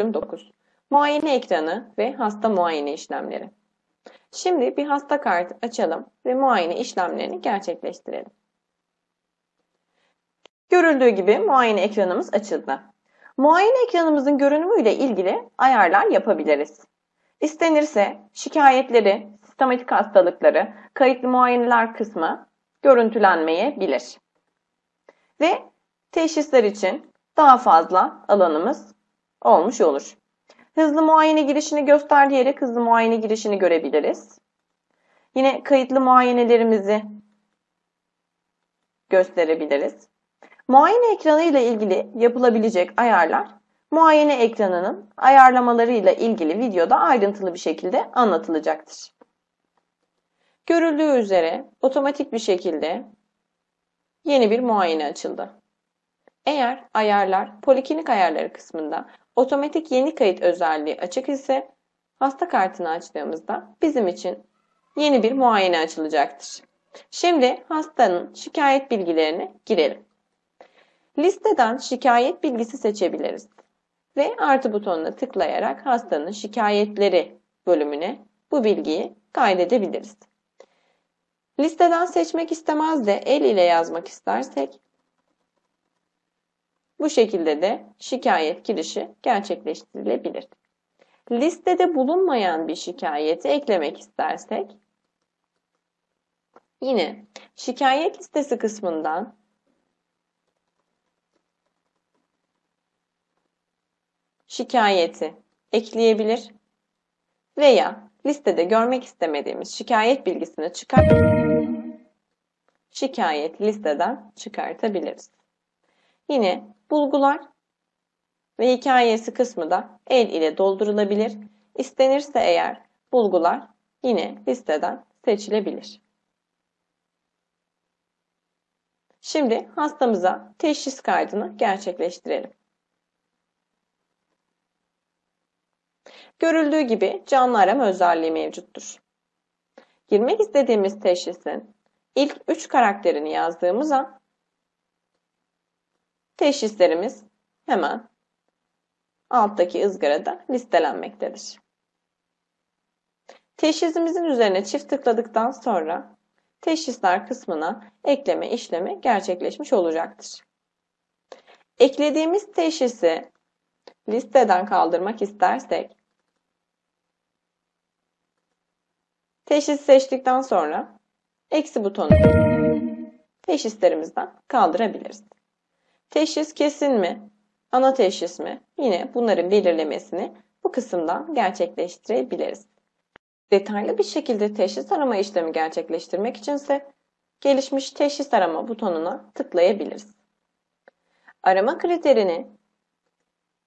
19. Muayene ekranı ve hasta muayene işlemleri. Şimdi bir hasta kartı açalım ve muayene işlemlerini gerçekleştirelim. Görüldüğü gibi muayene ekranımız açıldı. Muayene ekranımızın görünümüyle ilgili ayarlar yapabiliriz. İstenirse şikayetleri, sistematik hastalıkları, kayıtlı muayeneler kısmı görüntülenmeyebilir. Ve teşhisler için daha fazla alanımız olmuş olur. Hızlı muayene girişini göster diyerek hızlı muayene girişini görebiliriz. Yine kayıtlı muayenelerimizi gösterebiliriz. Muayene ekranı ile ilgili yapılabilecek ayarlar muayene ekranının ayarlamaları ile ilgili videoda ayrıntılı bir şekilde anlatılacaktır. Görüldüğü üzere otomatik bir şekilde yeni bir muayene açıldı. Eğer ayarlar poliklinik ayarları kısmında otomatik yeni kayıt özelliği açık ise hasta kartını açtığımızda bizim için yeni bir muayene açılacaktır. Şimdi hastanın şikayet bilgilerini girelim. Listeden şikayet bilgisi seçebiliriz ve artı butonuna tıklayarak hastanın şikayetleri bölümüne bu bilgiyi kaydedebiliriz. Listeden seçmek istemez de el ile yazmak istersek bu şekilde de şikayet girişi gerçekleştirilebilir. Listede bulunmayan bir şikayeti eklemek istersek yine şikayet listesi kısmından şikayeti ekleyebilir veya listede görmek istemediğimiz şikayet bilgisini çıkart şikayet listeden çıkartabiliriz. Yine bulgular ve hikayesi kısmı da el ile doldurulabilir. İstenirse eğer bulgular yine listeden seçilebilir. Şimdi hastamıza teşhis kaydını gerçekleştirelim. Görüldüğü gibi canlı arama özelliği mevcuttur. Girmek istediğimiz teşhisin ilk 3 karakterini yazdığımız an teşhislerimiz hemen alttaki ızgarada listelenmektedir. Teşhisimizin üzerine çift tıkladıktan sonra teşhisler kısmına ekleme işlemi gerçekleşmiş olacaktır. Eklediğimiz teşhisi listeden kaldırmak istersek teşhis seçtikten sonra eksi butonu teşhislerimizden kaldırabiliriz. Teşhis kesin mi? Ana teşhis mi? Yine bunların belirlemesini bu kısımdan gerçekleştirebiliriz. Detaylı bir şekilde teşhis arama işlemi gerçekleştirmek içinse gelişmiş teşhis arama butonuna tıklayabiliriz. Arama kriterini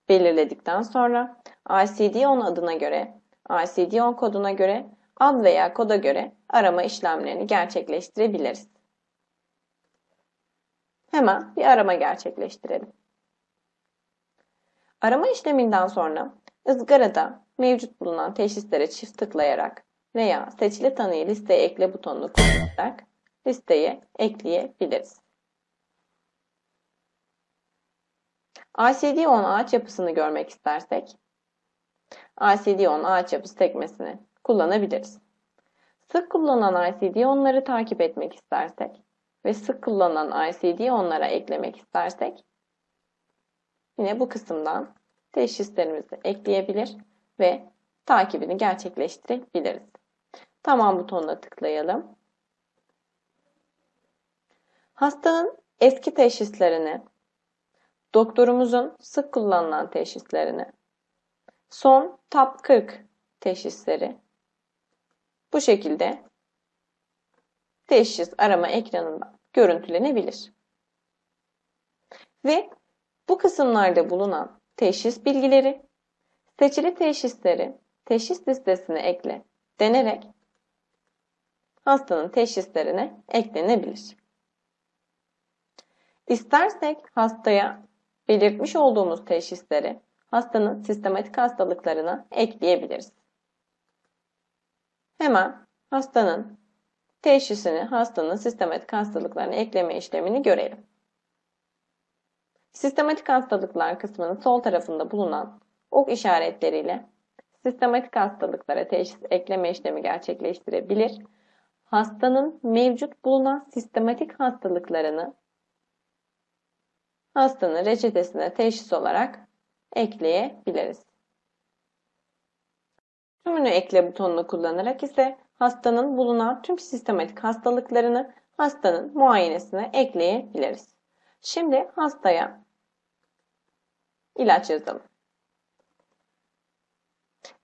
belirledikten sonra ICD-10 adına göre, ICD-10 koduna göre, ad veya koda göre arama işlemlerini gerçekleştirebiliriz. Hemen bir arama gerçekleştirelim. Arama işleminden sonra ızgarada mevcut bulunan teşhislere çift tıklayarak veya seçili tanıyı listeye ekle butonunu kullanarak listeye ekleyebiliriz. ICD-10 ağaç yapısını görmek istersek ICD-10 ağaç yapısı tekmesini kullanabiliriz. Sık kullanılan ICD-10'ları takip etmek istersek ve sık kullanılan ICD'yi onlara eklemek istersek yine bu kısımdan teşhislerimizi ekleyebilir ve takibini gerçekleştirebiliriz. Tamam butonuna tıklayalım. Hastanın eski teşhislerini, doktorumuzun sık kullanılan teşhislerini, son TAP 40 teşhisleri bu şekilde teşhis arama ekranında görüntülenebilir. Ve bu kısımlarda bulunan teşhis bilgileri, seçili teşhisleri teşhis listesine ekle denerek hastanın teşhislerine eklenebilir. İstersek hastaya belirtmiş olduğumuz teşhisleri hastanın sistematik hastalıklarına ekleyebiliriz. Hemen hastanın teşhisini hastanın sistematik hastalıklarına ekleme işlemini görelim. Sistematik hastalıklar kısmının sol tarafında bulunan ok işaretleriyle sistematik hastalıklara teşhis ekleme işlemi gerçekleştirebilir. Hastanın mevcut bulunan sistematik hastalıklarını hastanın reçetesine teşhis olarak ekleyebiliriz. Tümünü ekle butonunu kullanarak ise hastanın bulunan tüm sistematik hastalıklarını hastanın muayenesine ekleyebiliriz. Şimdi hastaya ilaç yazalım.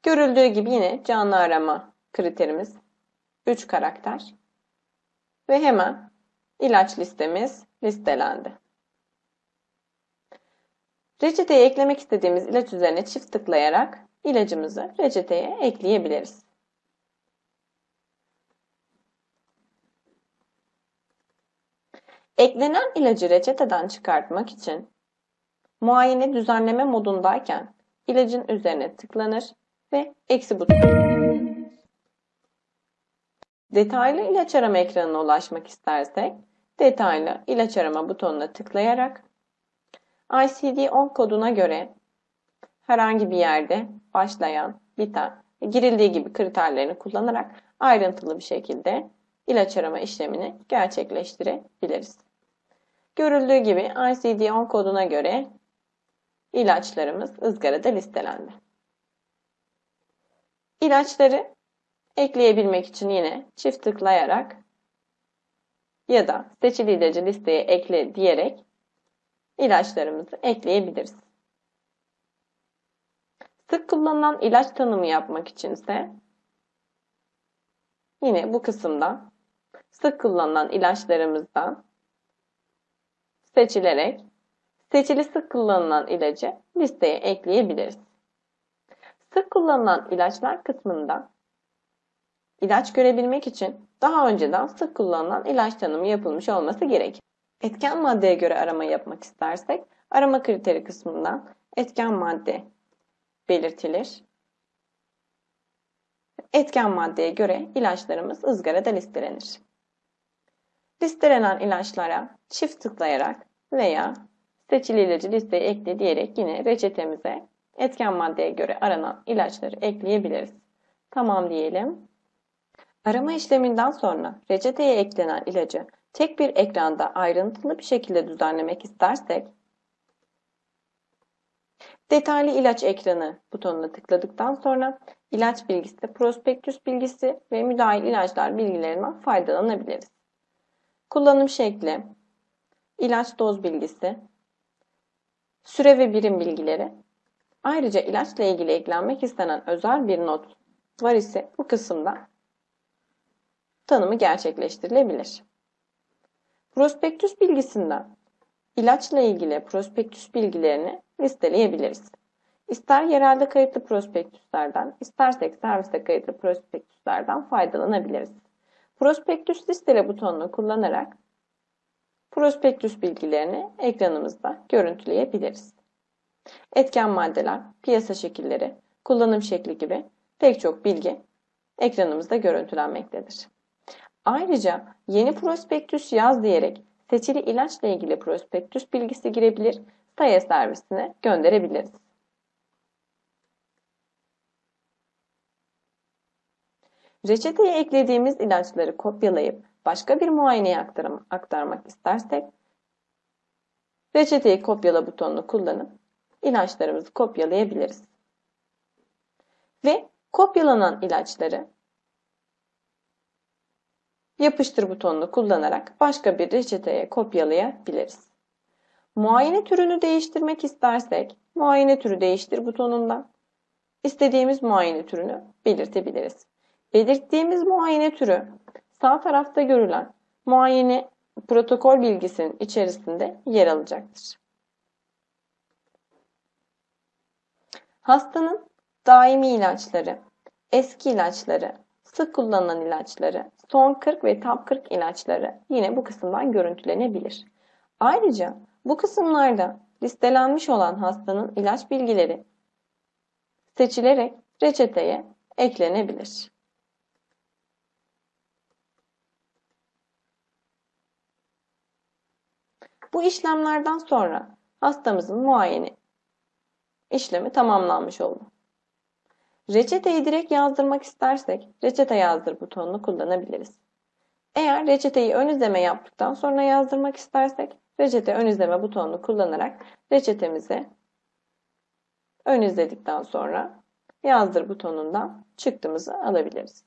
Görüldüğü gibi yine canlı arama kriterimiz 3 karakter ve hemen ilaç listemiz listelendi. Reçeteye eklemek istediğimiz ilaç üzerine çift tıklayarak ilacımızı reçeteye ekleyebiliriz. Eklenen ilacı reçeteden çıkartmak için muayene düzenleme modundayken ilacın üzerine tıklanır ve eksi butonu. Detaylı ilaç arama ekranına ulaşmak istersek detaylı ilaç arama butonuna tıklayarak ICD-10 koduna göre herhangi bir yerde başlayan, biten, girildiği gibi kriterlerini kullanarak ayrıntılı bir şekilde ilaç arama işlemini gerçekleştirebiliriz. Görüldüğü gibi ICD-10 koduna göre ilaçlarımız ızgarada listelendi. İlaçları ekleyebilmek için yine çift tıklayarak ya da seçili ilacı listeye ekle diyerek ilaçlarımızı ekleyebiliriz. Sık kullanılan ilaç tanımı yapmak için ise yine bu kısımda sık kullanılan ilaçlarımızdan seçilerek seçili sık kullanılan ilacı listeye ekleyebiliriz. Sık kullanılan ilaçlar kısmında ilaç görebilmek için daha önceden sık kullanılan ilaç tanımı yapılmış olması gerekir. Etken maddeye göre arama yapmak istersek arama kriteri kısmından etken madde belirtilir. Etken maddeye göre ilaçlarımız ızgarada listelenir. Listelenen ilaçlara çift tıklayarak veya seçili ilacı listeye ekle diyerek yine reçetemize etken maddeye göre aranan ilaçları ekleyebiliriz. Tamam diyelim. Arama işleminden sonra reçeteye eklenen ilacı tek bir ekranda ayrıntılı bir şekilde düzenlemek istersek Detaylı ilaç ekranı butonuna tıkladıktan sonra ilaç bilgisi, prospektüs bilgisi ve müdahil ilaçlar bilgilerinden faydalanabiliriz. Kullanım şekli, ilaç doz bilgisi, süre ve birim bilgileri, ayrıca ilaçla ilgili eklenmek istenen özel bir not var ise bu kısımda tanımı gerçekleştirilebilir. Prospektüs bilgisinden ilaçla ilgili prospektüs bilgilerini listeleyebiliriz. İster yerelde kayıtlı prospektüslerden, istersek serviste kayıtlı prospektüslerden faydalanabiliriz. Prospektüs listele butonunu kullanarak prospektüs bilgilerini ekranımızda görüntüleyebiliriz. Etken maddeler, piyasa şekilleri, kullanım şekli gibi pek çok bilgi ekranımızda görüntülenmektedir. Ayrıca yeni prospektüs yaz diyerek seçili ilaçla ilgili prospektüs bilgisi girebilir, SAYA servisine gönderebiliriz. Reçeteye eklediğimiz ilaçları kopyalayıp başka bir muayeneye aktarmak istersek, reçeteyi kopyala butonunu kullanıp ilaçlarımızı kopyalayabiliriz. Ve kopyalanan ilaçları yapıştır butonunu kullanarak başka bir reçeteye kopyalayabiliriz. Muayene türünü değiştirmek istersek muayene türü değiştir butonundan istediğimiz muayene türünü belirtebiliriz. Belirttiğimiz muayene türü sağ tarafta görülen muayene protokol bilgisinin içerisinde yer alacaktır. Hastanın daimi ilaçları, eski ilaçları, sık kullanılan ilaçları, son 40 ve top 40 ilaçları yine bu kısımdan görüntülenebilir. Ayrıca bu kısımlarda listelenmiş olan hastanın ilaç bilgileri seçilerek reçeteye eklenebilir. Bu işlemlerden sonra hastamızın muayene işlemi tamamlanmış oldu. Reçeteyi direkt yazdırmak istersek reçete yazdır butonunu kullanabiliriz. Eğer reçeteyi ön izleme yaptıktan sonra yazdırmak istersek reçete ön izleme butonunu kullanarak reçetemizi ön izledikten sonra yazdır butonundan çıktımızı alabiliriz.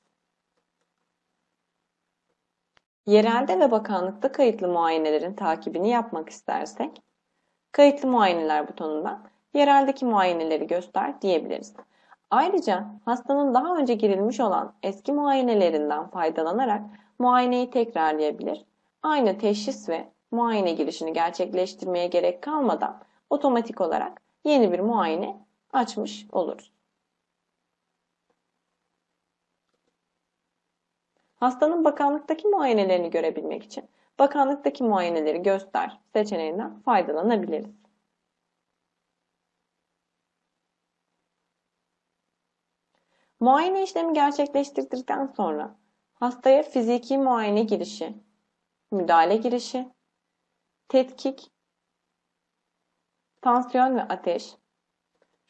Yerelde ve bakanlıkta kayıtlı muayenelerin takibini yapmak istersek kayıtlı muayeneler butonundan yereldeki muayeneleri göster diyebiliriz. Ayrıca hastanın daha önce girilmiş olan eski muayenelerinden faydalanarak muayeneyi tekrarlayabilir. Aynı teşhis ve muayene girişini gerçekleştirmeye gerek kalmadan otomatik olarak yeni bir muayene açmış oluruz. Hastanın bakanlıktaki muayenelerini görebilmek için bakanlıktaki muayeneleri göster seçeneğinden faydalanabiliriz. Muayene işlemi gerçekleştirdikten sonra hastaya fiziki muayene girişi, müdahale girişi, tetkik, tansiyon ve ateş,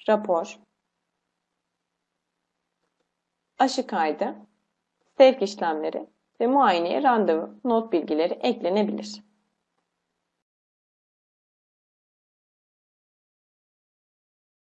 rapor, aşı kaydı, sevk işlemleri ve muayeneye randevu not bilgileri eklenebilir.